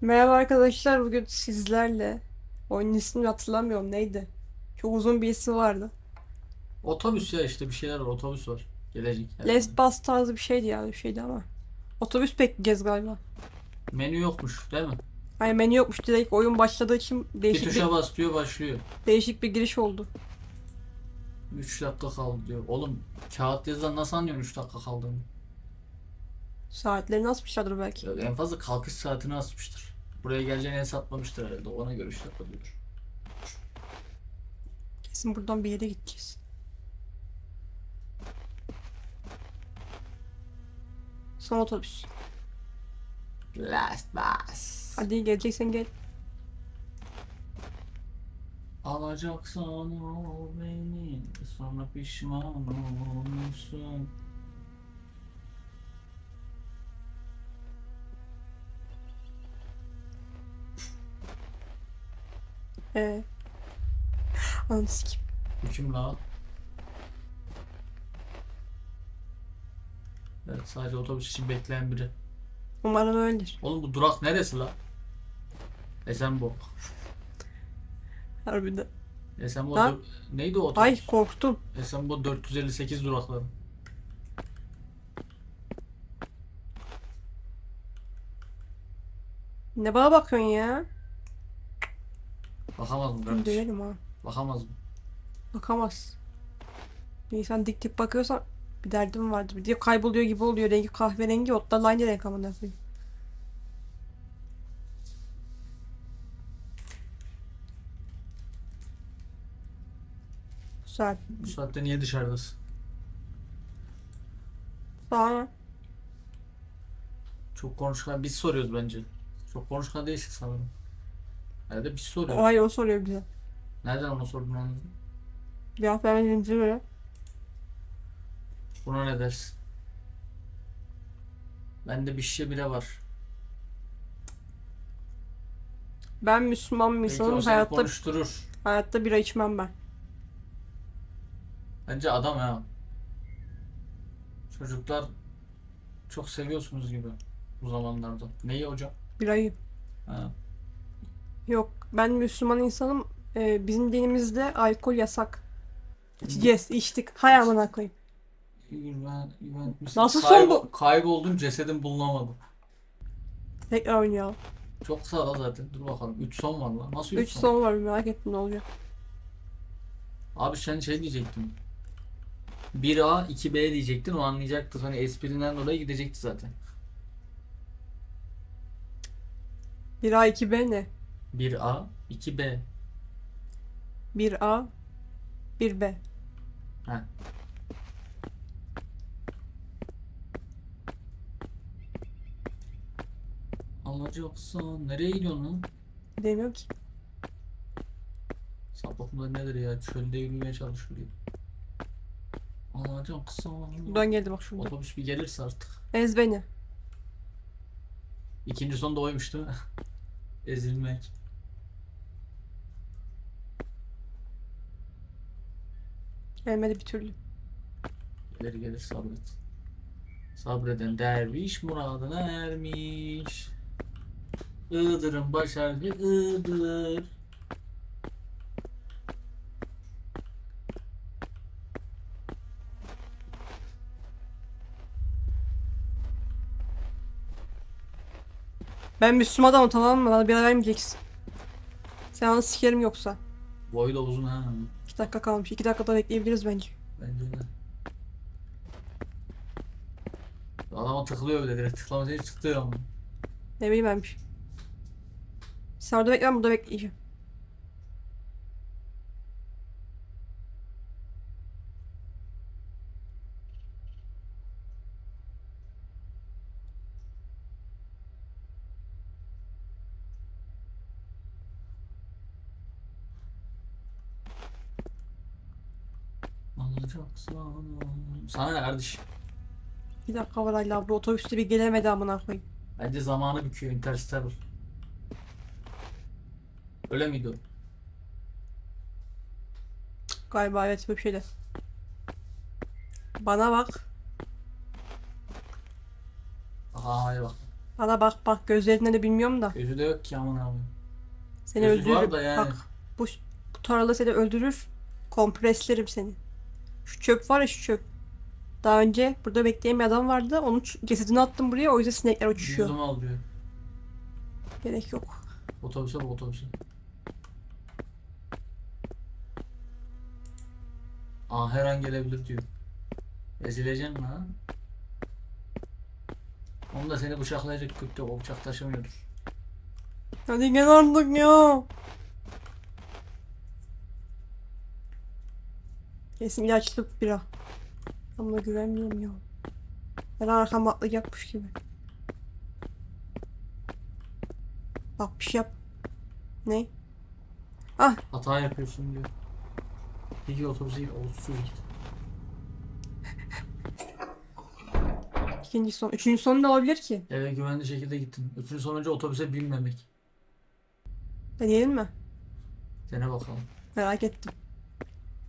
Merhaba arkadaşlar bugün sizlerle oyunun ismini hatırlamıyorum neydi? Çok uzun bir ismi vardı. Otobüs ya işte bir şeyler var. Otobüs var. Gelecek. yani. Last Bus tarzı bir şeydi yani bir şeydi ama. Otobüs bekleyeceğiz galiba. Menü yokmuş değil mi? Hani menü yokmuş direkt oyun başladığı için Bir değişik bir, tuşa bas diyor başlıyor. değişik bir giriş oldu. 3 dakika kaldı diyor. Oğlum kağıt yazıdan nasıl anlıyorsun 3 dakika kaldığını? Saatlerini asmışlardır belki. Ya En fazla kalkış saatini asmıştır. Buraya geleceğini hesaplamıştır herhalde. Ona göre 3 dakika diyordur. Kesin buradan bir yere gideceğiz. Son otobüs. Last bus. Hadi geleceksen gel. Alacaksan al beni. Sonra pişman olursun. Ananı sikeyim. Bu kim la? Evet sadece otobüs için bekleyen biri. Umarım öyledir. Oğlum bu durak neresi la? Esenbo. Harbiden. Esenbo Lan. dö- neydi o otobüs? Ay korktum. Esenbo 458 durakları. Ne bana bakıyorsun ya? Bakamaz mı Ben kardeş? döverim ha. Bakamaz mı? Bakamaz. Bir insan dik dik bakıyorsan bir derdim vardır. Bir de kayboluyor gibi oluyor. Rengi kahverengi otlarla aynı renk amına koyayım. Güzel. Bu saatte niye dışarıdasın? Daha Çok konuşkan biz soruyoruz bence. Çok konuşkan değilsin sanırım. Herhalde biz soruyoruz. Hayır o soruyor bize. Nereden onu sordun anladın? Cevap vermediğimize göre. Buna ne dersin? Bende bir şişe bile var. Ben Müslüman bir Belki o insanım. seni Hayatta, konuşturur. hayatta bira içmem ben. Bence adam ya. Çocuklar çok seviyorsunuz gibi bu zamanlarda. Neyi hocam? Birayı. Ha. Yok. Ben Müslüman insanım. Ee, bizim dinimizde alkol yasak. İçeceğiz. içtik. Hay amına koyayım. Güven, güven, Nasıl son bu- Kayboldum cesedim bulunamadı. Tekrar oynayalım. Çok sağ ol zaten. Dur bakalım. 3 son var lan. Nasıl 3 3 son? son var merak ettim ne olacak. Abi sen şey diyecektin. 1A 2B diyecektin. O anlayacaktı. Hani esprinden dolayı gidecekti zaten. 1A 2B ne? 1A 2B. 1A 1B. Heh. Alacaksan nereye gidiyorsun lan? Demiyorum ki. Sapık mı nedir ya? Çölde yürümeye çalışıyor. Alacaksan. Buradan geldi bak şurada. Otobüs bir gelirse artık. Ez beni. İkinci son da oymuş değil mi? Ezilmek. Gelmedi bir türlü. Gelir gelir sabret. Sabreden derviş muradına ermiş. Iğdır'ın baş harfi Iğdır. Ben Müslüman adamım tamam mı? Bana bir vermeyeceksin. Sen onu sikerim yoksa. Boyu da uzun ha. 2 dakika kalmış. 2 dakikada bekleyebiliriz bence. Bence de. Adama tıklıyor bile direkt tıklamayınca tıklıyor ama. Ne bileyim ben bir şey. Sen orada bekle ben burada bekleyeceğim. Alacaksan. Sana ne kardeşim? Bir dakika var hala bu otobüste bir gelemedi amına koyayım. Bence zamanı büküyor Interstellar. Öyle miydi o? Galiba evet böyle bir şeydi. Bana bak. Aha hadi bak. Bana bak bak gözlerinden de bilmiyorum da. Gözü de yok ki aman abi. Seni Gözü öldürür. var da yani. Bak bu, bu tarla seni öldürür. Kompreslerim seni. Şu çöp var ya şu çöp. Daha önce burada bekleyen bir adam vardı. Onun cesedini attım buraya. O yüzden sinekler uçuşuyor. Yüzümü al diyor. Gerek yok. Otobüse bak otobüse. Aa her an gelebilir diyor. Ezileceksin ha. Onu da seni bıçaklayacak kökte o bıçak taşımıyordur. Hadi gel artık ya. Kesin ilaçlı bira. Ama güvenmiyorum ya. Ben arkama atlayacakmış gibi. Bak bir şey yap. Ne? Ah Hata yapıyorsun diyor. İyi otobüse git. Çocuk git. ikinci son. Üçüncü son ne olabilir ki? Eve güvenli şekilde gittin. Üçüncü son önce otobüse binmemek. Deneyelim mi? Dene bakalım. Merak ettim.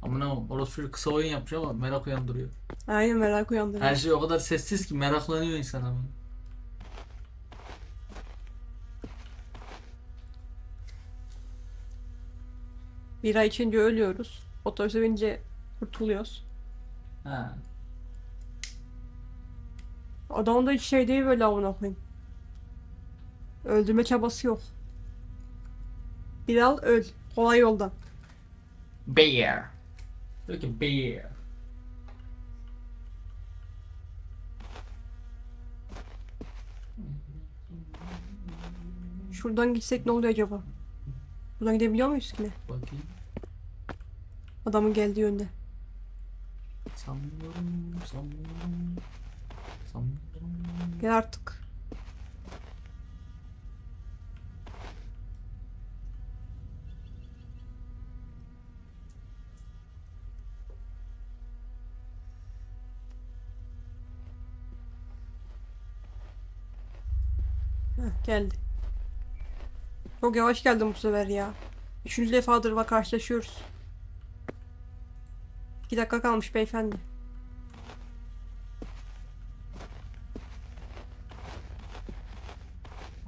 O? Orası çocuk kısa oyun yapmış ama merak uyandırıyor. Aynen merak uyandırıyor. Her şey o kadar sessiz ki meraklanıyor insan ama. Bira içince ölüyoruz. Otobüse binince kurtuluyoruz. Ha. Adamın da hiç şey değil böyle amına koyayım. Öldürme çabası yok. Bilal öl. Kolay yoldan. Bear. Diyor ki bear. Şuradan gitsek ne oluyor acaba? Buradan gidebiliyor muyuz ki ne? Bakayım. Adamın geldiği yönde. Sanmıyorum, sanmıyorum. Sanmıyorum. Gel artık. Heh, geldi. Çok yavaş geldim bu sefer ya. Üçüncü defadır bak karşılaşıyoruz. İki dakika kalmış beyefendi.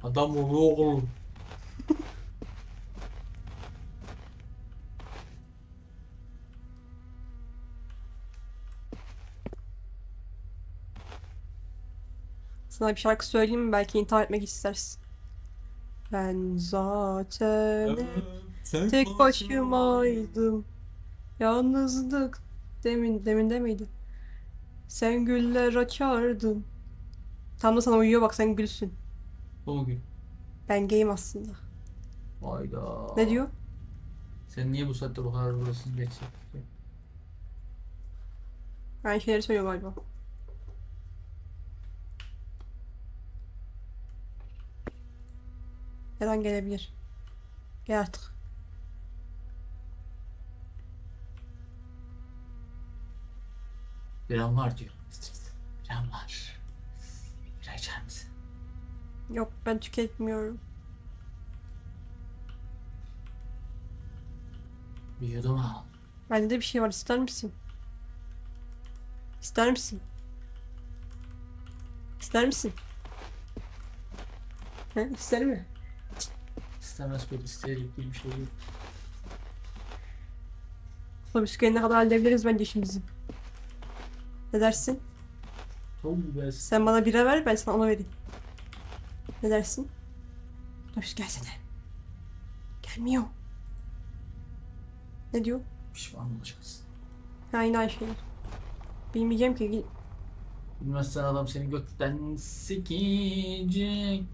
Adam oluyor oğlum. Sana bir şarkı söyleyeyim mi? Belki intihar etmek istersin. Ben zaten hep tek başımaydım. Yalnızlık demin deminde miydi? Sen güller açardın. Tam da sana uyuyor bak sen gülsün. Bugün. Ben gayim aslında. Hayda. Ne diyor? Sen niye bu saatte bu kadar buradasın geç? Aynı şeyleri söylüyor galiba. Her an gelebilir. Gel artık. Bir an var diyor. Bir an var. Bir içer misin? Yok ben tüketmiyorum. Bir yudum al. Bende de bir şey var ister misin? İster misin? İster misin? He, ister mi? İstemez pek isteyecek bir şey yok. Otobüs gelene kadar halledebiliriz bence işimizi. Ne dersin? Tabii be. Sen bana bira ver ben sana onu vereyim. Ne dersin? Otobüs gelsene. Gelmiyor. Ne diyor? Pişman olacaksın. Ha yine aynı şeyler. Bilmeyeceğim ki. Bilmezsen adam seni gökten sikecek.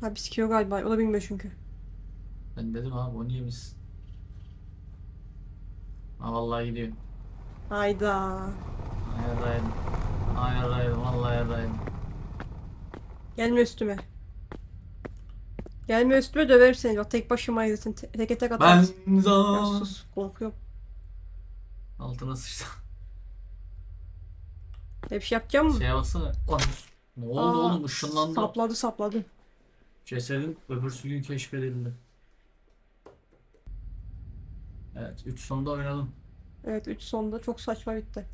Ha bisikiyor galiba. O da bilmiyor çünkü. Ben dedim abi o niye biz? Ha vallahi gidiyor. Hayda. Ayarlayın. Ayarlayın vallahi ayarlayın. Gelme üstüme. Gelme üstüme döverim seni. Bak tek başımaydın. Te teke tek Ben atarsın. Ya zaman. sus. Korkuyorum. Altına sıçtı. Bir şey yapacağım mı? Şeye baksana. Lan, Ne oldu Aa, oğlum ışınlandı. Sapladı sapladı. Cesedin öbürsü gün keşfedildi. Evet 3 sonda oynadım. Evet 3 sonda çok saçma bitti.